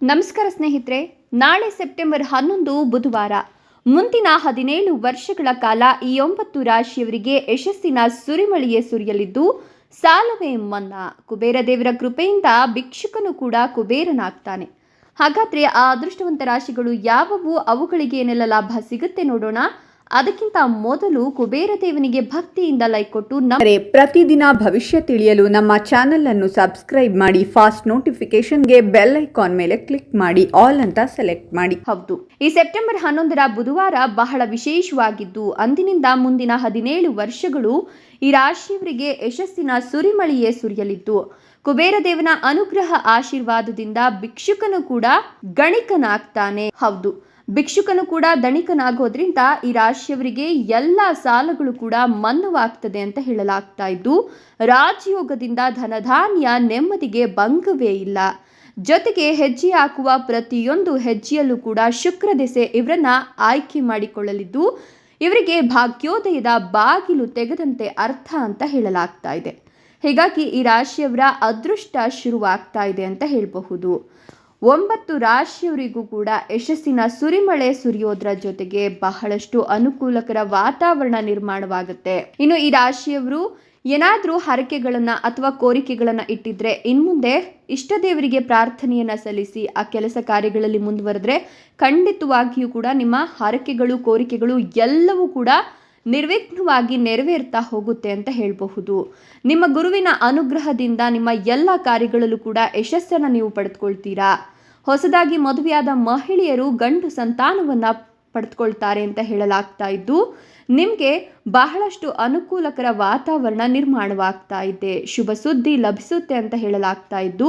ನಮಸ್ಕಾರ ಸ್ನೇಹಿತರೆ, ನಾಳೆ ಸೆಪ್ಟೆಂಬರ್ ಹನ್ನೊಂದು ಬುಧವಾರ. ಮುಂದಿನ ಹದಿನೇಳು ವರ್ಷಗಳ ಕಾಲ ಈ ಒಂಬತ್ತು ರಾಶಿಯವರಿಗೆ ಯಶಸ್ಸಿನ ಸುರಿಮಳೆಯೇ ಸುರಿಯಲಿದ್ದು, ಸಾಲವೇ ಮನ್ನಾ. ಕುಬೇರ ದೇವರ ಕೃಪೆಯಿಂದ ಭಿಕ್ಷುಕನು ಕೂಡ ಕುಬೇರನಾಗ್ತಾನೆ. ಹಾಗಾದ್ರೆ ಆ ಅದೃಷ್ಟವಂತ ರಾಶಿಗಳು ಯಾವುವು? ಅವುಗಳಿಗೆ ಏನೆಲ್ಲ ಲಾಭ ಸಿಗುತ್ತೆ ನೋಡೋಣ. ಅದಕ್ಕಿಂತ ಮೊದಲು ಕುಬೇರ ದೇವನಿಗೆ ಭಕ್ತಿಯಿಂದ ಲೈಕ್ ಕೊಟ್ಟು ನಮ್ಮ ಪ್ರತಿದಿನ ಭವಿಷ್ಯ ತಿಳಿಯಲು ನಮ್ಮ ಚಾನೆಲ್ ಅನ್ನು ಸಬ್ಸ್ಕ್ರೈಬ್ ಮಾಡಿ ಫಾಸ್ಟ್ ನೋಟಿಫಿಕೇಶನ್ಗೆ ಬೆಲ್ ಐಕಾನ್ ಮೇಲೆ ಕ್ಲಿಕ್ ಮಾಡಿ ಆಲ್ ಅಂತ ಸೆಲೆಕ್ಟ್ ಮಾಡಿ. ಹೌದು. ಈ ಸೆಪ್ಟೆಂಬರ್ ಹನ್ನೊಂದರ ಬುಧವಾರ ಬಹಳ ವಿಶೇಷವಾಗಿದ್ದು ಅಂದಿನಿಂದ ಮುಂದಿನ ಹದಿನೇಳು ವರ್ಷಗಳು ಈ ರಾಶಿಯವರಿಗೆ ಯಶಸ್ಸಿನ ಸುರಿಮಳಿಯೇ ಸುರಿಯಲಿದ್ದು ಕುಬೇರ ದೇವನ ಅನುಗ್ರಹ ಆಶೀರ್ವಾದದಿಂದ ಭಿಕ್ಷುಕನು ಕೂಡ ಗಣಿಕನಾಗ್ತಾನೆ. ಹೌದು. ಭಿಕ್ಷುಕನು ಕೂಡ ದಣಿಕನಾಗೋದ್ರಿಂದ ಈ ರಾಶಿಯವರಿಗೆ ಎಲ್ಲ ಸಾಲಗಳು ಕೂಡ ಮನ್ನವಾಗ್ತದೆ ಅಂತ ಹೇಳಲಾಗ್ತಾ ಇದ್ದು, ರಾಜಯೋಗದಿಂದ ಧನಧಾನ್ಯ ನೆಮ್ಮದಿಗೆ ಭಂಗವೇ ಇಲ್ಲ. ಜೊತೆಗೆ ಹೆಜ್ಜೆ ಹಾಕುವ ಪ್ರತಿಯೊಂದು ಹೆಜ್ಜೆಯಲ್ಲೂ ಕೂಡ ಶುಕ್ರ ದೆಸೆ ಇವರನ್ನ ಆಯ್ಕೆ ಮಾಡಿಕೊಳ್ಳಲಿದ್ದು, ಇವರಿಗೆ ಭಾಗ್ಯೋದಯದ ಬಾಗಿಲು ತೆಗೆದಂತೆ ಅರ್ಥ ಅಂತ ಹೇಳಲಾಗ್ತಾ ಇದೆ. ಹೀಗಾಗಿ ಈ ರಾಶಿಯವರ ಅದೃಷ್ಟ ಶುರುವಾಗ್ತಾ ಇದೆ ಅಂತ ಹೇಳಬಹುದು. ಒಂಬತ್ತು ರಾಶಿಯವರಿಗೂ ಕೂಡ ಯಶಸ್ಸಿನ ಸುರಿಮಳೆ ಸುರಿಯೋದ್ರ ಜೊತೆಗೆ ಬಹಳಷ್ಟು ಅನುಕೂಲಕರ ವಾತಾವರಣ ನಿರ್ಮಾಣವಾಗುತ್ತೆ. ಇನ್ನು ಈ ರಾಶಿಯವರು ಏನಾದರೂ ಹರಕೆಗಳನ್ನು ಅಥವಾ ಕೋರಿಕೆಗಳನ್ನು ಇಟ್ಟಿದ್ರೆ ಇನ್ಮುಂದೆ ಇಷ್ಟ ದೇವರಿಗೆ ಪ್ರಾರ್ಥನೆಯನ್ನು ಸಲ್ಲಿಸಿ ಆ ಕೆಲಸ ಕಾರ್ಯಗಳಲ್ಲಿ ಮುಂದುವರೆದ್ರೆ ಖಂಡಿತವಾಗಿಯೂ ಕೂಡ ನಿಮ್ಮ ಹರಕೆಗಳು, ಕೋರಿಕೆಗಳು ಎಲ್ಲವೂ ಕೂಡ ನಿರ್ವಿಘ್ನವಾಗಿ ನೆರವೇರ್ತಾ ಹೋಗುತ್ತೆ ಅಂತ ಹೇಳಬಹುದು. ನಿಮ್ಮ ಗುರುವಿನ ಅನುಗ್ರಹದಿಂದ ನಿಮ್ಮ ಎಲ್ಲ ಕಾರ್ಯಗಳಲ್ಲೂ ಕೂಡ ಯಶಸ್ಸನ್ನು ನೀವು ಪಡೆದುಕೊಳ್ತೀರಾ? ಹೊಸದಾಗಿ ಮದುವೆಯಾದ ಮಹಿಳೆಯರು ಗಂಡು ಸಂತಾನವನ್ನು ಪಡೆದುಕೊಳ್ತಾರೆ ಅಂತ ಹೇಳಲಾಗ್ತಾ ಇದ್ದು, ನಿಮಗೆ ಬಹಳಷ್ಟು ಅನುಕೂಲಕರ ವಾತಾವರಣ ನಿರ್ಮಾಣವಾಗ್ತಾ ಇದೆ. ಶುಭ ಸುದ್ದಿ ಲಭಿಸುತ್ತೆ ಅಂತ ಹೇಳಲಾಗ್ತಾ ಇದ್ದು,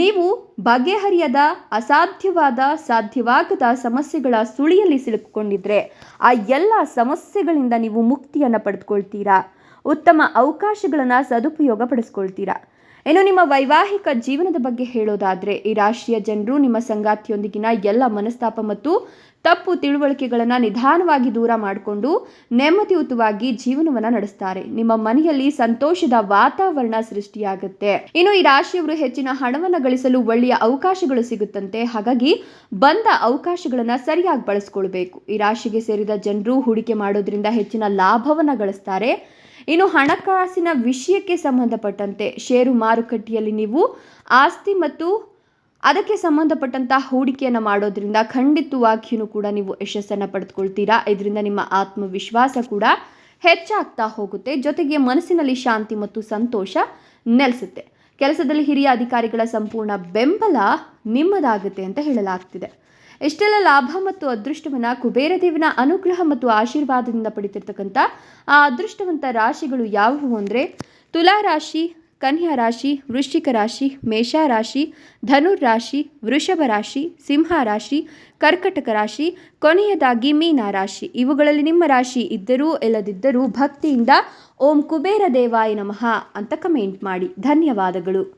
ನೀವು ಬಗೆಹರಿಯದ ಅಸಾಧ್ಯವಾದ, ಸಾಧ್ಯವಾಗದ ಸಮಸ್ಯೆಗಳ ಸುಳಿಯಲ್ಲಿ ಸಿಲುಕಿಕೊಂಡಿದ್ರೆ, ಆ ಎಲ್ಲ ಸಮಸ್ಯೆಗಳಿಂದ ನೀವು ಮುಕ್ತಿಯನ್ನು ಪಡೆದುಕೊಳ್ತೀರಾ? ಉತ್ತಮ ಅವಕಾಶಗಳನ್ನು ಸದುಪಯೋಗ ಪಡಿಸ್ಕೊಳ್ತೀರಾ? ಇನ್ನು ನಿಮ್ಮ ವೈವಾಹಿಕ ಜೀವನದ ಬಗ್ಗೆ ಹೇಳೋದಾದ್ರೆ, ಈ ರಾಶಿಯ ಜನರು ನಿಮ್ಮ ಸಂಗಾತಿಯೊಂದಿಗಿನ ಎಲ್ಲ ಮನಸ್ತಾಪ ಮತ್ತು ತಪ್ಪು ತಿಳುವಳಿಕೆಗಳನ್ನು ನಿಧಾನವಾಗಿ ದೂರ ಮಾಡಿಕೊಂಡು ನೆಮ್ಮದಿಯುತವಾಗಿ ಜೀವನವನ್ನು ನಡೆಸ್ತಾರೆ. ನಿಮ್ಮ ಮನೆಯಲ್ಲಿ ಸಂತೋಷದ ವಾತಾವರಣ ಸೃಷ್ಟಿಯಾಗುತ್ತೆ. ಇನ್ನು ಈ ರಾಶಿಯವರು ಹೆಚ್ಚಿನ ಹಣವನ್ನು ಗಳಿಸಲು ಒಳ್ಳೆಯ ಅವಕಾಶಗಳು ಸಿಗುತ್ತಂತೆ. ಹಾಗಾಗಿ ಬಂದ ಅವಕಾಶಗಳನ್ನು ಸರಿಯಾಗಿ ಬಳಸ್ಕೊಳ್ಬೇಕು. ಈ ರಾಶಿಗೆ ಸೇರಿದ ಜನರು ಹೂಡಿಕೆ ಮಾಡೋದ್ರಿಂದ ಹೆಚ್ಚಿನ ಲಾಭವನ್ನು ಗಳಿಸ್ತಾರೆ. ಇನ್ನು ಹಣಕಾಸಿನ ವಿಷಯಕ್ಕೆ ಸಂಬಂಧಪಟ್ಟಂತೆ ಷೇರು ಮಾರುಕಟ್ಟೆಯಲ್ಲಿ ನೀವು ಆಸ್ತಿ ಮತ್ತು ಅದಕ್ಕೆ ಸಂಬಂಧಪಟ್ಟಂಥ ಹೂಡಿಕೆಯನ್ನು ಮಾಡೋದ್ರಿಂದ ಖಂಡಿತವಾಗಿಯೂ ಕೂಡ ನೀವು ಯಶಸ್ಸನ್ನು ಪಡೆದುಕೊಳ್ತೀರಾ? ಇದರಿಂದ ನಿಮ್ಮ ಆತ್ಮವಿಶ್ವಾಸ ಕೂಡ ಹೆಚ್ಚಾಗ್ತಾ ಹೋಗುತ್ತೆ. ಜೊತೆಗೆ ಮನಸ್ಸಿನಲ್ಲಿ ಶಾಂತಿ ಮತ್ತು ಸಂತೋಷ ನೆಲೆಸುತ್ತೆ. ಕೆಲಸದಲ್ಲಿ ಹಿರಿಯ ಅಧಿಕಾರಿಗಳ ಸಂಪೂರ್ಣ ಬೆಂಬಲ ನಿಮ್ಮದಾಗುತ್ತೆ ಅಂತ ಹೇಳಲಾಗ್ತಿದೆ. ಇಷ್ಟೆಲ್ಲ ಲಾಭ ಮತ್ತು ಅದೃಷ್ಟವನ್ನು ಕುಬೇರ ದೇವನ ಅನುಗ್ರಹ ಮತ್ತು ಆಶೀರ್ವಾದದಿಂದ ಪಡಿತಿರ್ತಕ್ಕಂಥ ಆ ಅದೃಷ್ಟವಂತ ರಾಶಿಗಳು ಯಾವುವು ಅಂದರೆ ತುಲಾ ರಾಶಿ, ಕನ್ಯಾ ರಾಶಿ, ವೃಶ್ಚಿಕ ರಾಶಿ, ಮೇಷ ರಾಶಿ, ಧನುರ್ ರಾಶಿ, ವೃಷಭ ರಾಶಿ, ಸಿಂಹ ರಾಶಿ, ಕರ್ಕಟಕ ರಾಶಿ, ಕೊನೆಯದಾಗಿ ಮೀನ ರಾಶಿ. ಇವುಗಳಲ್ಲಿ ನಿಮ್ಮ ರಾಶಿ ಇದ್ದರೂ ಇಲ್ಲದಿದ್ದರೂ ಭಕ್ತಿಯಿಂದ ಓಂ ಕುಬೇರ ದೇವಾಯ ನಮಃ ಅಂತ ಕಮೆಂಟ್ ಮಾಡಿ. ಧನ್ಯವಾದಗಳು.